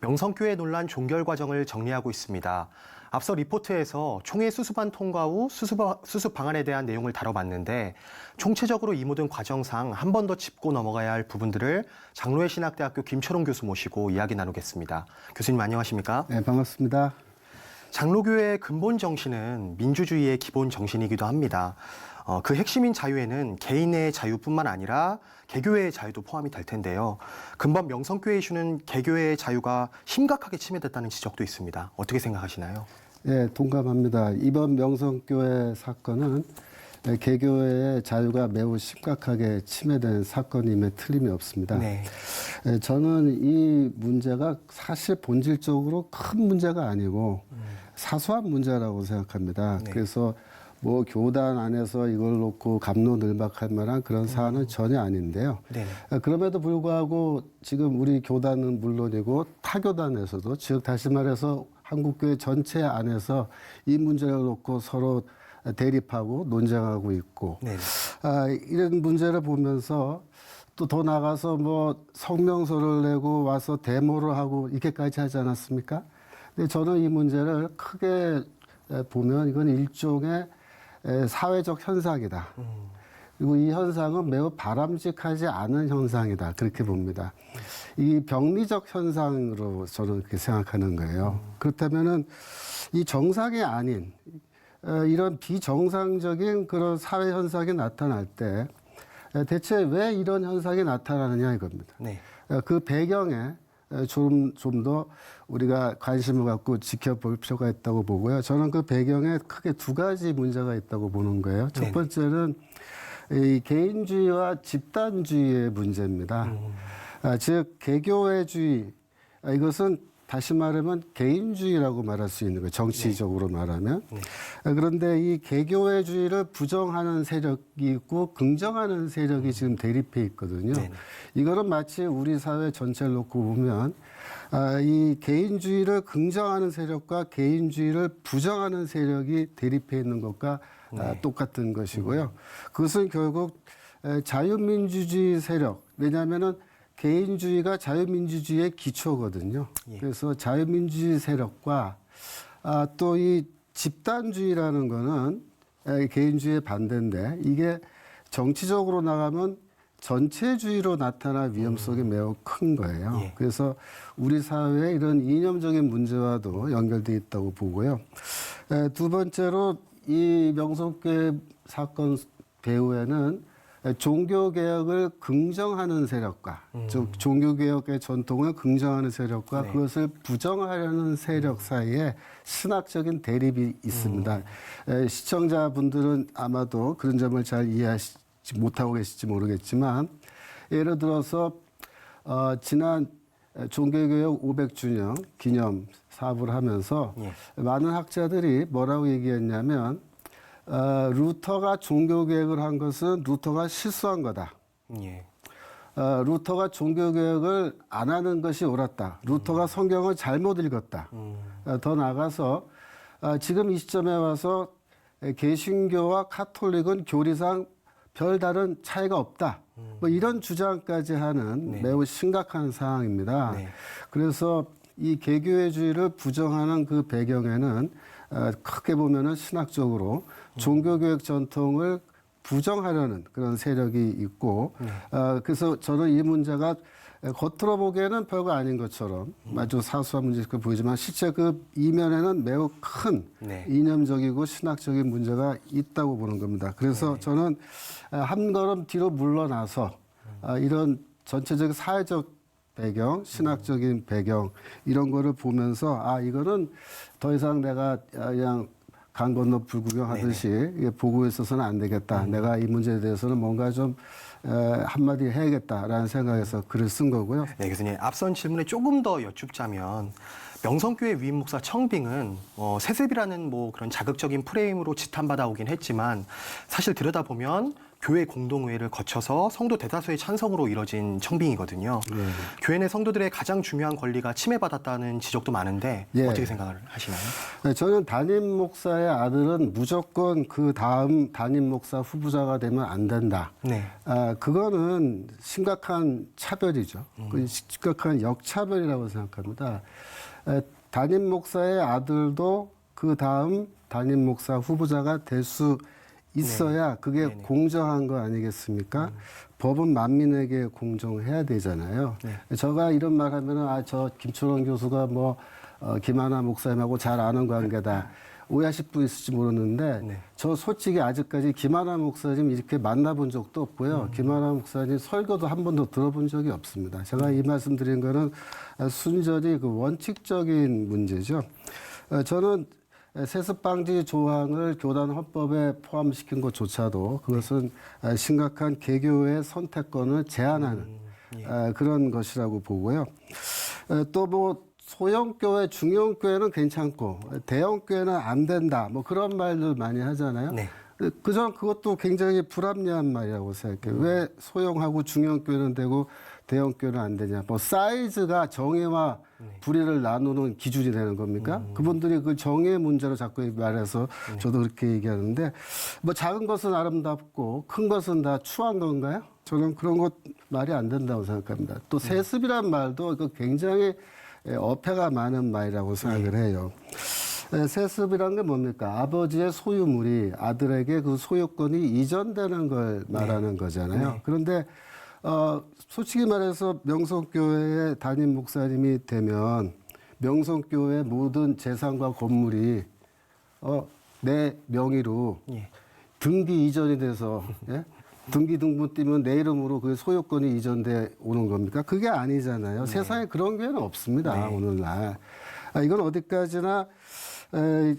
명성교회 논란 종결 과정을 정리하고 있습니다. 앞서 리포트에서 총회 수습안 통과 후 수습, 수습 방안에 대한 내용을 다뤄봤는데 총체적으로 이 모든 과정상 한 번 더 짚고 넘어가야 할 부분들을 장로회 신학대학교 김철웅 교수 모시고 이야기 나누겠습니다. 교수님 안녕하십니까? 네, 반갑습니다. 장로교회의 근본 정신은 민주주의의 기본 정신이기도 합니다. 어, 그 핵심인 자유에는 개인의 자유뿐만 아니라 개교회의 자유도 포함이 될 텐데요. 근본 명성교회 이슈는 개교회의 자유가 심각하게 침해됐다는 지적도 있습니다. 어떻게 생각하시나요? 네, 동감합니다. 이번 명성교회 사건은 개교회의 자유가 매우 심각하게 침해된 사건임에 틀림이 없습니다. 네. 예, 저는 이 문제가 사실 본질적으로 큰 문제가 아니고 사소한 문제라고 생각합니다. 네. 그래서 뭐 교단 안에서 이걸 놓고 감론을박할 만한 그런 사안은 전혀 아닌데요. 네. 아, 그럼에도 불구하고 지금 우리 교단은 물론이고 타교단에서도 즉 다시 말해서 한국교회 전체 안에서 이 문제를 놓고 서로 대립하고 논쟁하고 있고 네. 아, 이런 문제를 보면서 또 더 나가서 뭐 성명서를 내고 와서 데모를 하고 이렇게까지 하지 않았습니까? 근데 저는 이 문제를 크게 에, 보면 이건 일종의 에, 사회적 현상이다. 그리고 이 현상은 매우 바람직하지 않은 현상이다. 그렇게 봅니다. 이 병리적 현상으로 저는 그렇게 생각하는 거예요. 그렇다면은 이 정상이 아닌 어, 이런 비정상적인 그런 사회 현상이 나타날 때 에, 대체 왜 이런 현상이 나타나느냐 이겁니다. 네. 어, 그 배경에 좀 좀 더 우리가 관심을 갖고 지켜볼 필요가 있다고 보고요. 저는 그 배경에 크게 두 가지 문제가 있다고 보는 거예요. 첫. 번째는 이 개인주의와 집단주의의 문제입니다. 아, 즉 개교회주의 아, 이것은 다시 말하면 개인주의라고 말할 수 있는 거예요. 정치적으로 말하면. 아, 그런데 이 개교회주의를 부정하는 세력이 있고 긍정하는 세력이 지금 대립해 있거든요. 네네. 이거는 마치 우리 사회 전체를 놓고 보면 아, 이 개인주의를 긍정하는 세력과 개인주의를 부정하는 세력이 대립해 있는 것과 아, 똑같은 것이고요. 그것은 결국 에, 자유민주주의 세력 왜냐하면은 개인주의가 자유민주주의의 기초거든요. 예. 그래서 자유민주주의 세력과 아, 또 이 집단주의라는 거는 에, 개인주의의 반대인데 이게 정치적으로 나가면 전체주의로 나타날 위험성이 매우 큰 거예요. 예. 그래서 우리 사회의 이런 이념적인 문제와도 연결돼 있다고 보고요. 에, 두 번째로 이 명성교회 사건 배후에는 종교 개혁을 긍정하는 세력과 즉 종교 개혁의 전통을 긍정하는 세력과 네. 그것을 부정하려는 세력 사이에 신학적인 대립이 있습니다. 에, 시청자분들은 아마도 그런 점을 잘 이해하지 못하고 계실지 모르겠지만 예를 들어서 어, 지난 종교개혁 500주년 기념 사업을 하면서 예. 많은 학자들이 뭐라고 얘기했냐면 어, 루터가 종교개혁을 한 것은 루터가 실수한 거다. 예. 어, 루터가 종교개혁을 안 하는 것이 옳았다. 루터가 성경을 잘못 읽었다. 음. 어, 더 나가서 어, 지금 이 시점에 와서 에, 개신교와 카톨릭은 교리상 별다른 차이가 없다. 뭐 이런 주장까지 하는 네. 매우 심각한 상황입니다. 네. 그래서 이 개교회주의를 부정하는 그 배경에는 어, 크게 보면은 신학적으로 종교교육 전통을 부정하려는 그런 세력이 있고 어, 그래서 저는 이 문제가 겉으로 보기에는 별거 아닌 것처럼 아주 사소한 문제일까 보이지만 실제 그 이면에는 매우 큰 네. 이념적이고 신학적인 문제가 있다고 보는 겁니다. 그래서 저는 한 걸음 뒤로 물러나서 아, 이런 전체적 사회적 배경, 신학적인 배경 이런 거를 보면서 아 이거는 더 이상 내가 그냥 강 건너 불구경하듯이 보고 있어서는 안 되겠다. 내가 이 문제에 대해서는 뭔가 좀 에, 한마디 해야겠다라는 생각에서 글을 쓴 거고요. 네, 교수님. 앞선 질문에 조금 더 여쭙자면 명성교회 위임 목사 청빙은 어, 세습이라는 뭐 그런 자극적인 프레임으로 지탄받아 오긴 했지만 사실 들여다보면 교회 공동회의를 거쳐서 성도 대다수의 찬성으로 이뤄진 청빙이거든요. 예. 교회 내 성도들의 가장 중요한 권리가 침해받았다는 지적도 많은데 예. 어떻게 생각을 하시나요? 네, 저는 담임 목사의 아들은 무조건 그 다음 담임 목사 후보자가 되면 안 된다. 네. 아, 그거는 심각한 차별이죠. 그 심각한 역차별이라고 생각합니다. 에, 담임 목사의 아들도 그 다음 담임 목사 후보자가 될 수 있어야 그게 네네. 공정한 거 아니겠습니까? 법은 만민에게 공정해야 되잖아요. 네. 제가 이런 말 하면은 아, 저 김초롱 교수가 뭐 어, 김하나 목사님하고 잘 아는 관계다. 오해하실 분 있을지 모르는데 네. 저 솔직히 아직까지 김하나 목사님 이렇게 만나본 적도 없고요. 음. 김하나 목사님 설교도 한 번도 들어본 적이 없습니다. 제가 이 말씀드린 거는 순전히 그 원칙적인 문제죠. 어, 저는 세습 방지 조항을 교단 헌법에 포함시킨 것조차도 그것은 심각한 개교의 선택권을 제한하는 어, 그런 것이라고 보고요. 또 뭐 소형교회, 중형교회는 괜찮고 대형교회는 안 된다. 뭐 그런 말들 많이 하잖아요. 네. 그전 그것도 굉장히 불합리한 말이라고 생각해요. 왜 소형하고 중형교회는 되고 대형교회는 안 되냐? 뭐 사이즈가 정의와 불의를 나누는 기준이 되는 겁니까? 그분들이 그 정의의 문제로 자꾸 말해서 저도 그렇게 얘기하는데 뭐 작은 것은 아름답고 큰 것은 다 추한 건가요? 저는 그런 것 말이 안 된다고 생각합니다. 또 세습이란 말도 이거 굉장히 예, 어폐가 많은 말이라고 생각을 해요. 에, 세습이란 게 뭡니까? 아버지의 소유물이 아들에게 그 소유권이 이전되는 걸 말하는 거잖아요. 그런데 어, 솔직히 말해서 명성교회의 담임 목사님이 되면 명성교회 모든 재산과 건물이 어, 내 명의로 예. 등기 이전이 돼서 예? 등기 등본 띄면 내 이름으로 그 소유권이 이전돼 오는 겁니까? 그게 아니잖아요. 세상에 그런 교회는 없습니다. 네. 오늘날 아, 이건 어디까지나 에,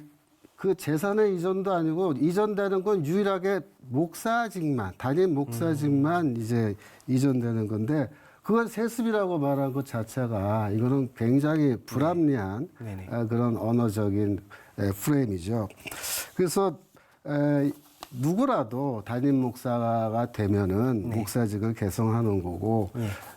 그 재산의 이전도 아니고 이전되는 건 유일하게 목사직만 담임 목사직만 이제 이전되는 건데 그건 세습이라고 말한 것 자체가 이거는 굉장히 불합리한 네네. 아, 그런 언어적인 에, 프레임이죠. 그래서 에, 누구라도 담임 목사가 되면은 목사직을 개성하는 거고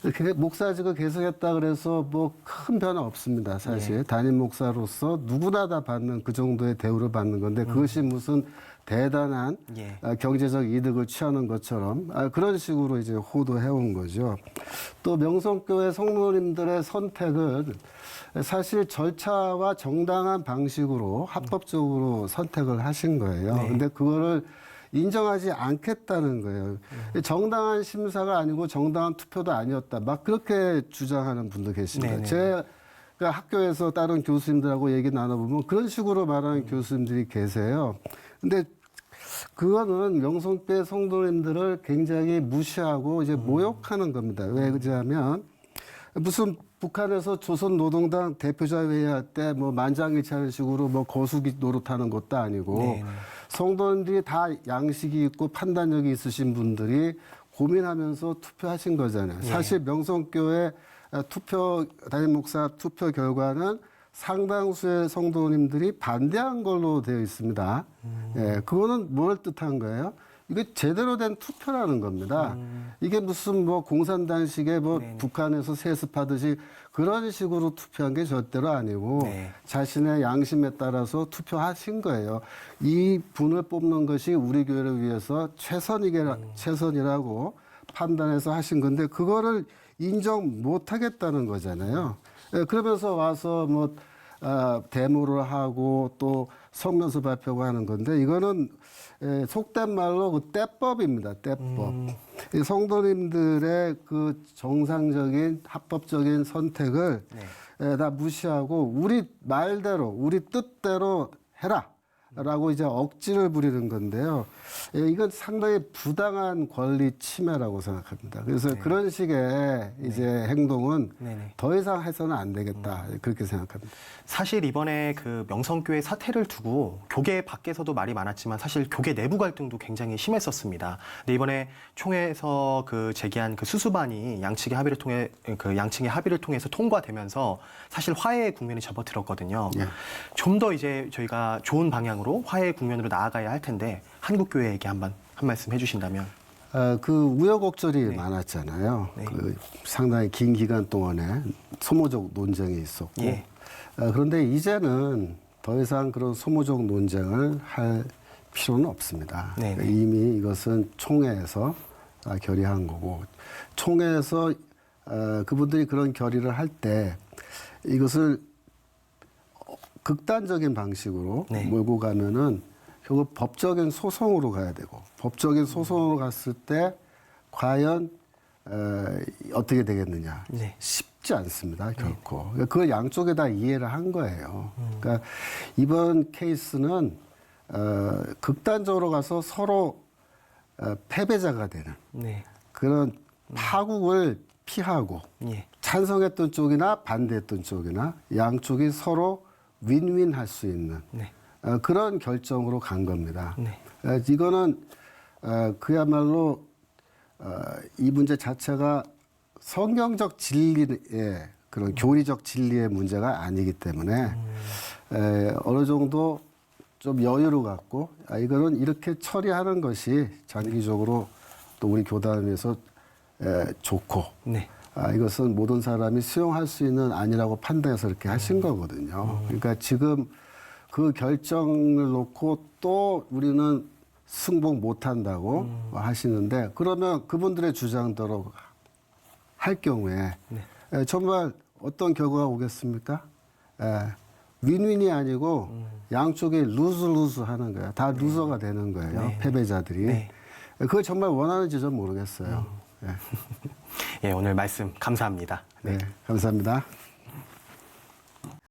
이렇게 목사직을 개성했다 그래서 뭐 큰 변화 없습니다. 사실. 담임 목사로서 누구나 다 받는 그 정도의 대우를 받는 건데 그것이 무슨 대단한 예. 아, 경제적 이득을 취하는 것처럼 아, 그런 식으로 이제 호도해 온 거죠. 또 명성교회 성모님들의 선택은 사실 절차와 정당한 방식으로 합법적으로 선택을 하신 거예요. 네. 근데 그거를 인정하지 않겠다는 거예요. 정당한 심사가 아니고 정당한 투표도 아니었다. 막 그렇게 주장하는 분도 계십니다. 네네. 제 그 학교에서 다른 교수님들하고 얘기 나눠보면 그런 식으로 말하는 교수님들이 계세요. 근데 그거는 명성교회 성도님들을 굉장히 무시하고 이제 모욕하는 겁니다. 왜 그러냐면 무슨 북한에서 조선 노동당 대표자 회의할 때 뭐 만장일치하는 식으로 뭐 거수기 노릇하는 것도 아니고 네네. 성도님들이 다 양식이 있고 판단력이 있으신 분들이 고민하면서 투표하신 거잖아요. 사실 명성교회 아, 투표 담임 목사 투표 결과는 상당수의 성도님들이 반대한 걸로 되어 있습니다. 예, 그거는 뭘 뜻한 거예요? 이게 제대로 된 투표라는 겁니다. 이게 무슨 뭐 공산당식의 뭐 네네. 북한에서 세습하듯이 그런 식으로 투표한 게 절대로 아니고 네. 자신의 양심에 따라서 투표하신 거예요. 이 분을 뽑는 것이 우리 교회를 위해서 최선이라, 최선이라고 판단해서 하신 건데 그거를 인정 못 하겠다는 거잖아요. 예, 그러면서 와서 뭐 아, 데모를 하고 또 성명서 발표하고 하는 건데 이거는 예, 속된 말로 그 떼법입니다. 떼법. 이 성도님들의 그 정상적인 합법적인 선택을 예, 다 무시하고 우리 말대로 우리 뜻대로 해라. 라고 이제 억지를 부리는 건데요. 예, 이건 상당히 부당한 권리 침해라고 생각합니다. 그래서 그런 식의 이제 행동은 네네. 더 이상 해서는 안 되겠다. 그렇게 생각합니다. 사실 이번에 그 명성교회 사태를 두고 교계 밖에서도 말이 많았지만 사실 교계 내부 갈등도 굉장히 심했었습니다. 근데 이번에 총회에서 그 제기한 그 수수반이 양측의 합의를 통해 그 양측의 합의를 통해서 통과되면서 사실 화해의 국면이 접어들었거든요. 예. 좀더 이제 저희가 좋은 방향 으로 화해의 국면으로 나아가야 할 텐데 한국 교회에게 한번 한 말씀 해주신다면. 아, 그 우여곡절이 많았잖아요. 네. 그 상당히 긴 기간 동안에 소모적 논쟁이 있었고. 예. 아, 그런데 이제는 더 이상 그런 소모적 논쟁을 할 필요는 없습니다. 네, 그러니까 네. 이미 이것은 총회에서 아, 결의한 거고 총회에서 어, 그분들이 그런 결의를 할 때 이것을 어, 극단적인 방식으로 네. 몰고 가면은 결국 법적인 소송으로 가야 되고 법적인 소송으로 갔을 때 과연 어, 어떻게 되겠느냐 네. 쉽지 않습니다 결코 그걸 양쪽에 다 이해를 한 거예요 그러니까 이번 케이스는 어, 극단적으로 가서 서로 어, 패배자가 되는 네. 그런 파국을 피하고 예. 찬성했던 쪽이나 반대했던 쪽이나 양쪽이 서로 윈윈 할 수 있는 네. 어, 그런 결정으로 간 겁니다. 네. 어, 이거는 어, 그야말로 어, 이 문제 자체가 성경적 진리의 그런 교리적 진리의 문제가 아니기 때문에 에, 어느 정도 좀 여유를 갖고 아, 이거는 이렇게 처리하는 것이 장기적으로 또 우리 교단에서 에, 좋고 네. 아, 이것은 모든 사람이 수용할 수 있는 안이라고 판단해서 이렇게 하신 거거든요. 그러니까 지금 그 결정을 놓고 또 우리는 승복 못 한다고 하시는데 그러면 그분들의 주장대로 할 경우에 에, 정말 어떤 결과가 오겠습니까? 에, 윈윈이 아니고 양쪽이 루즈 루즈 하는 거예요. 다 루저가 되는 거예요. 네. 패배자들이. 네. 그걸 정말 원하는지 전 모르겠어요. 예. 예, 오늘 말씀 감사합니다. 네, 감사합니다.